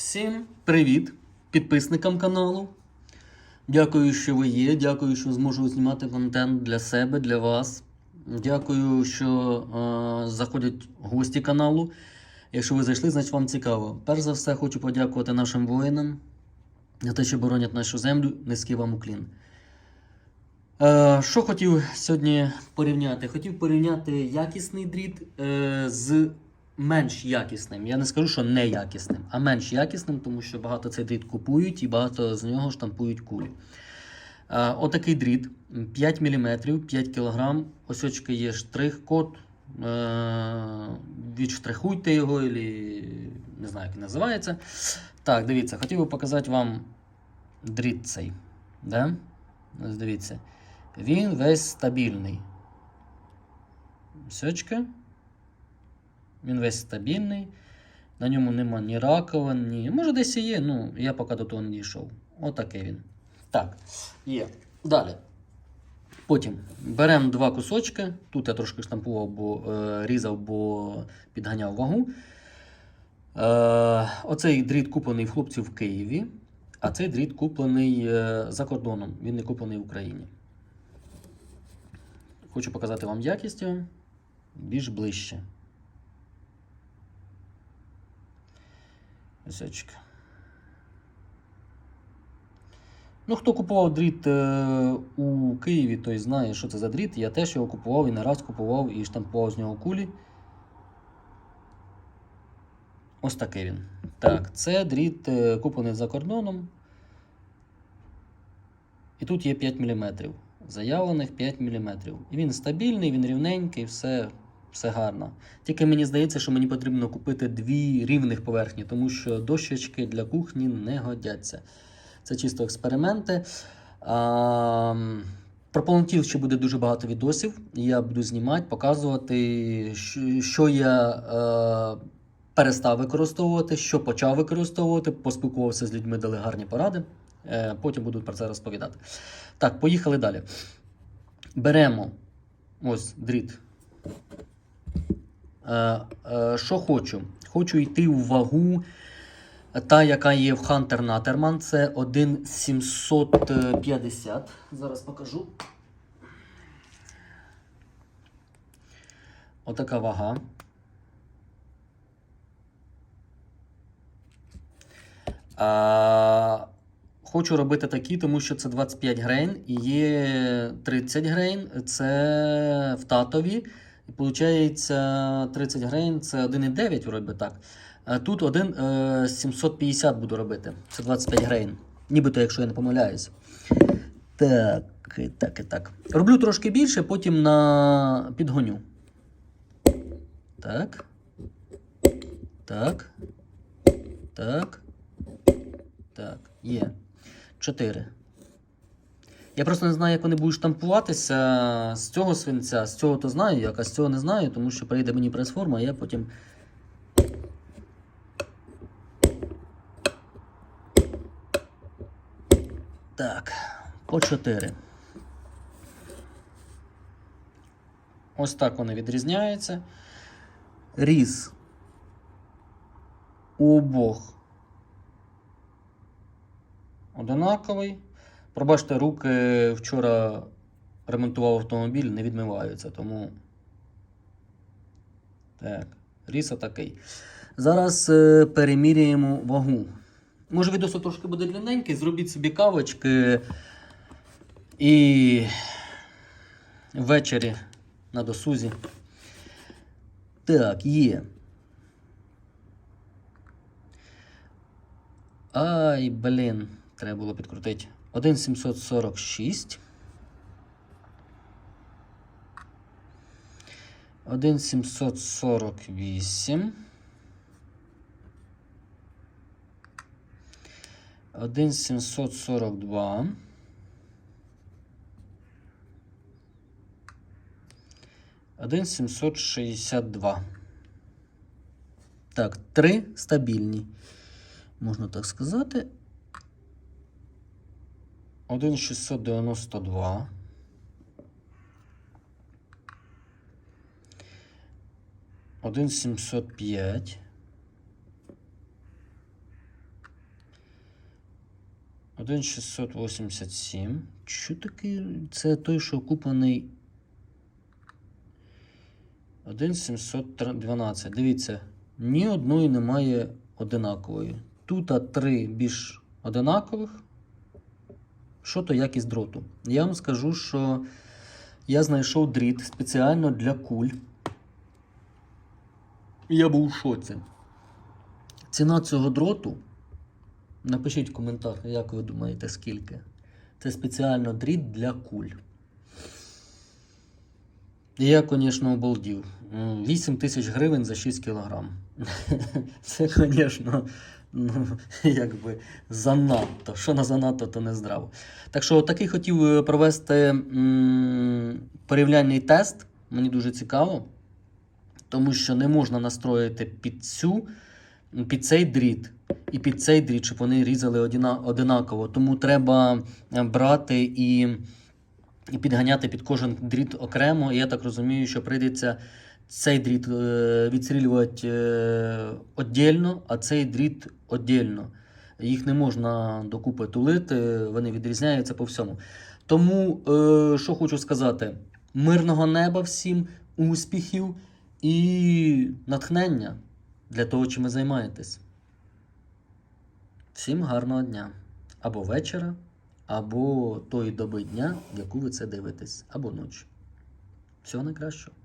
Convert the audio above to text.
Всім привіт підписникам каналу. Дякую, що ви є. Дякую, що зможу знімати контент для себе, для вас. Дякую, що е, заходять гості каналу. Якщо ви зайшли, значить вам цікаво. Перш за все, хочу подякувати нашим воїнам за те, що боронять нашу землю. Низький вам уклін. Е, що хотів сьогодні порівняти? Хотів порівняти якісний дріт е, з менш якісним. Я не скажу, що неякісним, а менш якісним, тому що багато цей дріт купують і багато з нього штампують кулі. Е, отакий дріт 5 мм, 5 кг. Ось очки є штрих-код. Е, відштрихуйте його, і не знаю, як він називається. Так, дивіться, хотів би показати вам дріт цей. Да? Ось дивіться. Він весь стабільний. Сьочка. Він весь стабільний. На ньому нема ні раковин, ні. Може десь і є, ну я поки до того не дійшов. Отакий він. Так, є. Далі. Потім беремо два кусочки. Тут я трошки штампував, бо е, різав, бо підганяв вагу. Е, оцей дріт куплений в хлопців в Києві, а цей дріт куплений е, за кордоном. Він не куплений в Україні. Хочу показати вам якість більш ближче. Ось. Ну, хто купував дріт е, у Києві, той знає, що це за дріт. Я теж його купував і не раз купував і штампував з нього кулі. Ось такий він. Так, це дріт е, куплений за кордоном. І тут є 5 мм. Заявлених 5 мм. І він стабільний, він рівненький, все, все гарно. Тільки мені здається, що мені потрібно купити дві рівних поверхні, тому що дощечки для кухні не годяться. Це чисто експерименти. А, про полонтіл ще буде дуже багато відосів. Я буду знімати, показувати, що я е, перестав використовувати, що почав використовувати. Поспілкувався з людьми, дали гарні поради. Е, потім буду про це розповідати. Так, поїхали далі. Беремо ось дріт. Е, е, що хочу? Хочу йти в вагу. Та, яка є в Hunter Natterman, це 1,750. Зараз покажу. Отака вага. А, хочу робити такі, тому що це 25 грейн і є 30 грейн. Це в татові. Виходить, 30 грейн це 1,9 вроді так. Тут один е, 750 буду робити. Це 25 грейн. Нібито, якщо я не помиляюсь. Так, і так, і так. Роблю трошки більше, потім на підгоню. Так. Так. Так. Так. Є. Чотири. Я просто не знаю, як вони будуть штампуватися з цього свинця. З цього то знаю, як, а з цього не знаю, тому що прийде мені прес-форма, а я потім. Так, по 4. Ось так вони відрізняються. Різ у обох одинаковий. Пробачте, руки вчора ремонтував автомобіль, не відмиваються, тому. Так, різ отакий. Зараз е, переміряємо вагу. Може, відео трошки буде длинненький, зробіть собі кавочки і ввечері на досузі. Так, є. Ай, блін, треба було підкрутити. 1,746. 1,748. 1,742. Один 762. Так, три стабільні. Можна так сказати. 1,692. Один 705. 1,687. Що таке? Це той, що куплений. 1,712. Дивіться, ні одної немає одинакової. Тут три більш одинакових. Що то якість дроту? Я вам скажу, що я знайшов дріт спеціально для куль. Я був у шоці. Ціна цього дроту. Напишіть в коментар, як ви думаєте, скільки. Це спеціально дріт для куль. Я, звісно, обалдів. 8 тисяч гривень за 6 кілограм. Це, звісно, ну, якби занадто. Що на занадто, то не здраво. Так що, такий хотів е, провести порівняльний тест. Мені дуже цікаво, тому що не можна настроїти під цю, під цей дріт і під цей дріт, щоб вони різали одинаково. Тому треба е, брати і, і підганяти під кожен дріт окремо. І я так розумію, що прийдеться цей дріт е, відстрілювати е, віддільно, а цей дріт віддільно. Їх не можна докупи тулити, вони відрізняються по всьому. Тому, е, що хочу сказати: мирного неба всім, успіхів і натхнення для того, чим ви займаєтесь. Всім гарного дня. Або вечора, або тої доби дня, в яку ви це дивитесь, або ночі. Всього найкращого.